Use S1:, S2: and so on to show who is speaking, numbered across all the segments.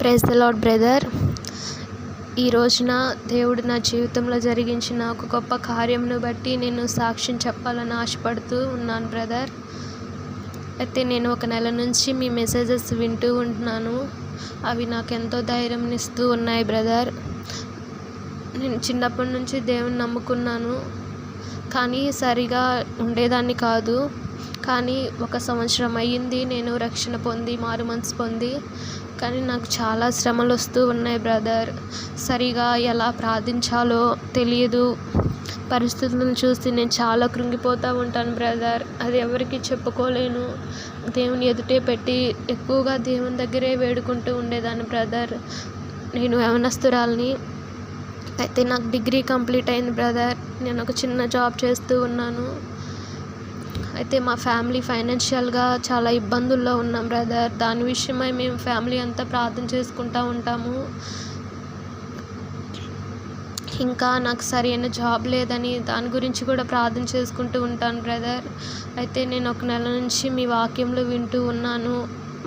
S1: Praise the lord brother. ఈ రోజున దేవుడు నా జీవితంలో జరిగించిన ఒక గొప్ప కార్యంను బట్టి నేను సాక్ష్యం చెప్పాలని ఆశపడుతూ ఉన్నాను బ్రదర్. అయితే నేను ఒక నెల నుంచి మీ మెసేజెస్ వింటూ ఉంటున్నాను. అవి నాకు ఎంతో ధైర్యం ఇస్తూ ఉన్నాయి బ్రదర్. నేను చిన్నప్పటి నుంచి దేవుని నమ్ముకున్నాను. కానీ సరిగా ఉండేదాన్ని కాదు. కానీ ఒక సంవత్సరం అయ్యింది నేను రక్షణ పొంది మారు మనసు పొంది కానీ నాకు చాలా శ్రమలు వస్తూ ఉన్నాయి బ్రదర్. సరిగా ఎలా ప్రార్థించాలో తెలియదు. పరిస్థితులను చూసి నేను చాలా కృంగిపోతూ ఉంటాను బ్రదర్. అది ఎవరికి చెప్పుకోలేను. దేవుని ఎదుటే పెట్టి ఎక్కువగా దేవుని దగ్గరే వేడుకుంటూ ఉండేదాన్ని బ్రదర్. నేను యవనస్తురాల్ని. అయితే నాకు డిగ్రీ కంప్లీట్ అయింది బ్రదర్. నేను ఒక చిన్న జాబ్ చేస్తూ ఉన్నాను. అయితే మా ఫ్యామిలీ ఫైనాన్షియల్గా చాలా ఇబ్బందుల్లో ఉన్నాం బ్రదర్. దాని విషయమై మేము ఫ్యామిలీ అంతా ప్రార్థన చేసుకుంటూ ఉంటాము. ఇంకా నాకు సరైన జాబ్ లేదని దాని గురించి కూడా ప్రార్థన చేసుకుంటూ ఉంటాను బ్రదర్. అయితే నేను ఒక నెల నుంచి మీ వాక్యంలో వింటూ ఉన్నాను.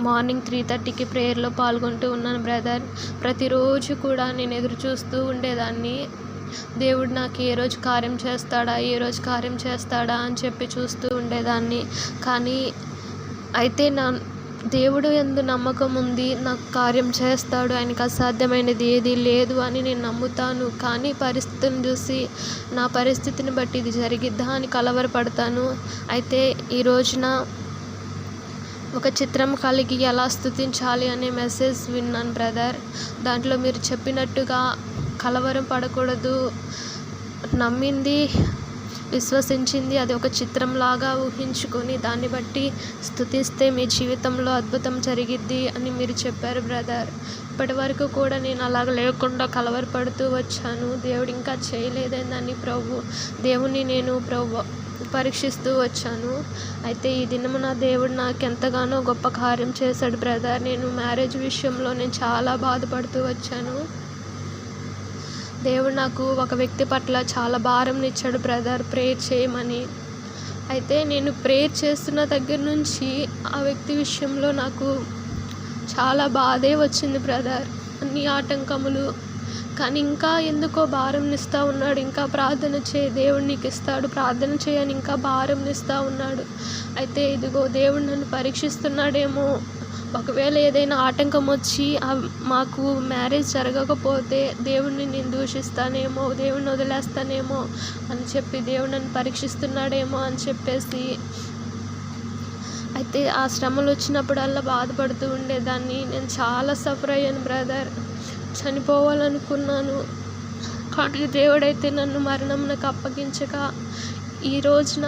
S1: మార్నింగ్ త్రీ థర్టీకి ప్రేయర్లో పాల్గొంటూ ఉన్నాను బ్రదర్. ప్రతిరోజు కూడా నేను ఎదురు చూస్తూ ఉండేదాన్ని. దేవుడు నాకు ఏ రోజు కార్యం చేస్తాడా ఏ రోజు కార్యం చేస్తాడా అని చెప్పి చూస్తూ ఉండేదాన్ని. కానీ అయితే నా దేవుడు ఎందు నమ్మకం ఉంది నాకు కార్యం చేస్తాడు ఆయనకు అసాధ్యమైనది ఏది లేదు అని నేను నమ్ముతాను. కానీ పరిస్థితిని చూసి నా పరిస్థితిని బట్టి ఇది జరిగిద్దా అని కలవరపడతాను. అయితే ఈ రోజున ఒక చిత్రం కలిగి ఎలా స్థుతించాలి అనే మెసేజ్ విన్నాను బ్రదర్. దాంట్లో మీరు చెప్పినట్టుగా కలవరం పడకూడదు. నమ్మింది విశ్వసించింది అది ఒక చిత్రంలాగా ఊహించుకొని దాన్ని బట్టి స్థుతిస్తే మీ జీవితంలో అద్భుతం జరిగిద్ది అని మీరు చెప్పారు బ్రదర్. ఇప్పటి వరకు కూడా నేను అలాగ లేకుండా కలవరపడుతూ వచ్చాను. దేవుడు ఇంకా చేయలేదేందని ప్రభు దేవుని నేను ప్రభు పరీక్షిస్తూ వచ్చాను. అయితే ఈ దినము నా దేవుడు నాకు ఎంతగానో గొప్ప కార్యం చేశాడు బ్రదర్. నేను మ్యారేజ్ విషయంలో నేను చాలా బాధపడుతూ వచ్చాను. దేవుడు నాకు ఒక వ్యక్తి పట్ల చాలా భారం ఇచ్చాడు బ్రదర్ ప్రేయర్ చేయమని. అయితే నేను ప్రేయర్ చేస్తున్న దగ్గర నుంచి ఆ వ్యక్తి విషయంలో నాకు చాలా బాధే వచ్చింది బ్రదర్ అన్ని ఆటంకములు. కానీ ఇంకా ఎందుకో భారం ఉన్నాడు. ఇంకా ప్రార్థన చే దేవుడు నీకు ఇస్తాడు. ప్రార్థన చేయని ఇంకా భారం ఉన్నాడు. అయితే ఇదిగో దేవుడు నన్ను పరీక్షిస్తున్నాడేమో ఒకవేళ ఏదైనా ఆటంకం వచ్చి మాకు మ్యారేజ్ జరగకపోతే దేవుణ్ణి నేను దూషిస్తానేమో దేవుణ్ణి వదిలేస్తానేమో అని చెప్పి దేవుడు నన్ను పరీక్షిస్తున్నాడేమో అని చెప్పేసి అయితే ఆ శ్రమలు వచ్చినప్పుడల్లా బాధపడుతూ ఉండేదాన్ని. నేను చాలా సఫర్ అయ్యాను బ్రదర్ చనిపోవాలనుకున్నాను. కానీ దేవుడైతే నన్ను మరణంనకు అప్పగించక ఈ రోజున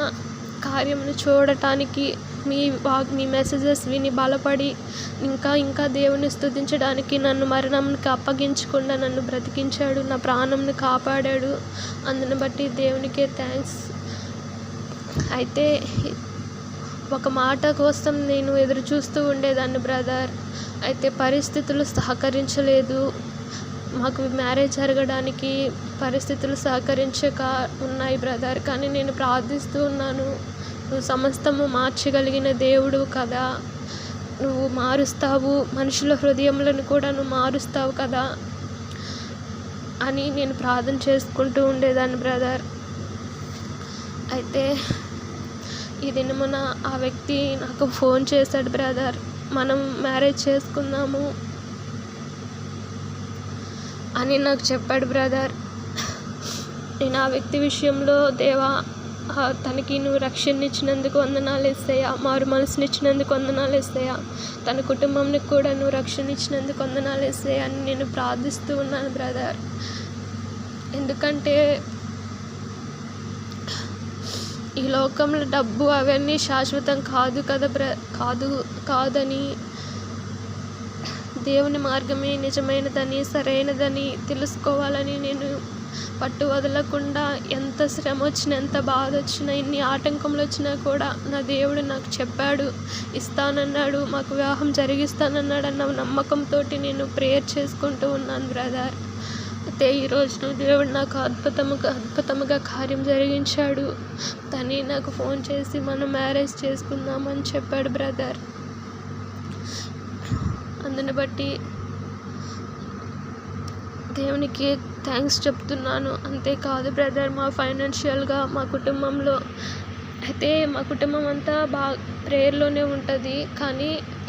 S1: కార్యమును చూడటానికి మీ వా మీ మెసేజెస్ విని బలపడి ఇంకా ఇంకా దేవుని స్థుతించడానికి నన్ను మరణంకి అప్పగించకుండా నన్ను బ్రతికించాడు నా ప్రాణంని కాపాడాడు. అందుని బట్టి దేవునికే థ్యాంక్స్ అయితే ఒక మాట కోసం నేను ఎదురు చూస్తూ ఉండేదాన్ని బ్రదర్ అయితే పరిస్థితులు సహకరించలేదు. మాకు మ్యారేజ్ జరగడానికి పరిస్థితులు సహకరించక ఉన్నాయి బ్రదర్ కానీ నేను ప్రార్థిస్తూ ఉన్నాను. నువ్వు సమస్తము మార్చగలిగిన దేవుడు కదా. నువ్వు మారుస్తావు మనుషుల హృదయములను కూడా నువ్వు మారుస్తావు కదా అని నేను ప్రార్థన చేసుకుంటూ ఉండేదాన్ని బ్రదర్. అయితే ఈ దినమున ఆ వ్యక్తి నాకు ఫోన్ చేశాడు బ్రదర్. మనం మ్యారేజ్ చేసుకుందాము అని నాకు చెప్పాడు బ్రదర్. నేను ఆ వ్యక్తి విషయంలో దేవా తనకి నువ్వు రక్షణ ఇచ్చినందుకు వందనాలు ఇస్తాయా మారు మనసునిచ్చినందుకు వందనాలు ఇస్తాయా తన కుటుంబంకి కూడా నువ్వు రక్షణ ఇచ్చినందుకు వందనాలు ఇస్తాయా అని నేను ప్రార్థిస్తూ ఉన్నాను బ్రదర్. ఎందుకంటే ఈ లోకంలో డబ్బు అవన్నీ శాశ్వతం కాదు కదా బ్ర కాదు కాదని దేవుని మార్గమే నిజమైనదని సరైనదని తెలుసుకోవాలని నేను పట్టు వదలకుండా ఎంత శ్రమ వచ్చినా ఎంత బాధ వచ్చినా ఎన్ని ఆటంకములు వచ్చినా కూడా నా దేవుడు నాకు చెప్పాడు ఇస్తానన్నాడు మాకు వివాహం జరిగిస్తానన్నాడు అన్న నమ్మకంతో నేను ప్రేయర్ చేసుకుంటూ ఉన్నాను బ్రదర్ అయితే ఈరోజు దేవుడు నాకు అద్భుతముగా అద్భుతముగా కార్యం జరిగించాడు. తని నాకు ఫోన్ చేసి మనం మ్యారేజ్ చేసుకుందామని చెప్పాడు బ్రదర్ అందుని బట్టి దేవునికి థ్యాంక్స్ చెప్తున్నాను. అంతేకాదు బ్రదర్ మా ఫైనాన్షియల్గా మా కుటుంబంలో అయితే మా కుటుంబం అంతా బాగా ప్రేయర్లోనే ఉంటుంది. కానీ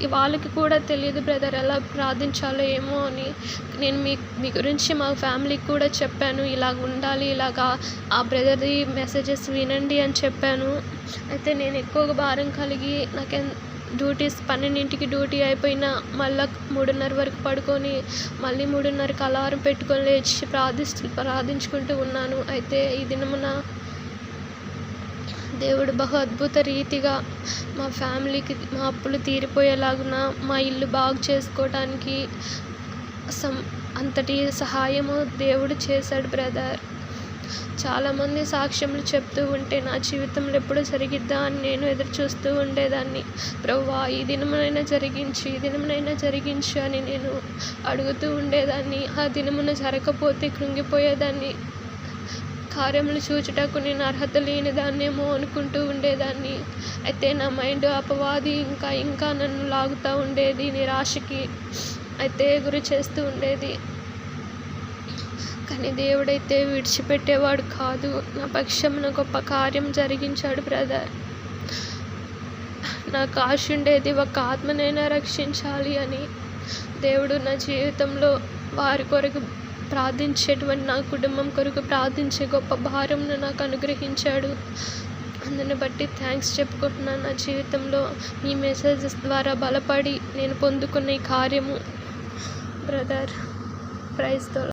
S1: వాళ్ళకి కూడా తెలియదు బ్రదర్ ఎలా ప్రార్థించాలో ఏమో అని. నేను మీ మీ గురించి మా ఫ్యామిలీకి కూడా చెప్పాను. ఇలాగ ఉండాలి ఇలాగా ఆ బ్రదర్ది మెసేజెస్ వినండి అని చెప్పాను. అయితే నేను ఎక్కువగా భారం కలిగి నాకు డ్యూటీస్ పన్నెండింటికి డ్యూటీ అయిపోయినా మళ్ళీ మూడున్నర వరకు పడుకొని మళ్ళీ మూడున్నరకి అలారం పెట్టుకొని లేచి ప్రార్థిస్తూ ప్రార్థించుకుంటూ ఉన్నాను. అయితే ఈ దినమున దేవుడు బహు అద్భుత రీతిగా మా ఫ్యామిలీకి మా అప్పులు తీరిపోయేలాగున మా ఇల్లు బాగు చేసుకోవడానికి సం అంతటి సహాయము దేవుడు చేశాడు బ్రదర్. చాలామంది సాక్ష్యములు చెప్తూ ఉంటే నా జీవితంలో ఎప్పుడు జరిగిద్దా అని నేను ఎదురు చూస్తూ ఉండేదాన్ని. ప్రభువా ఈ దినమునైనా జరిగించి ఈ దినమునైనా జరిగించు అని నేను అడుగుతూ ఉండేదాన్ని. ఆ దినమున జరగకపోతే కృంగిపోయేదాన్ని. కార్యములు చూచుటకు నేను అర్హత లేని దాన్నేమో అనుకుంటూ ఉండేదాన్ని. అయితే నా మైండ్ అపవాది ఇంకా ఇంకా నన్ను లాగుతూ ఉండేది నిరాశకి అయితే గురి చేస్తూ ఉండేది. కానీ దేవుడైతే విడిచిపెట్టేవాడు కాదు. నా పక్షమున గొప్ప కార్యం జరిగించాడు బ్రదర్. నాకు ఆశ ఉండేది ఒక ఆత్మనైనా రక్షించాలి అని. దేవుడు నా జీవితంలో వారి కొరకు ప్రార్థించేటువంటి నా కుటుంబం కొరకు ప్రార్థించే గొప్ప భారంను నాకు అనుగ్రహించాడు. అందుని బట్టి థ్యాంక్స్ చెప్పుకుంటున్నాను. నా జీవితంలో ఈ మెసేజెస్ ద్వారా బలపడి నేను పొందుకున్న ఈ కార్యము బ్రదర్. ప్రైజ్తో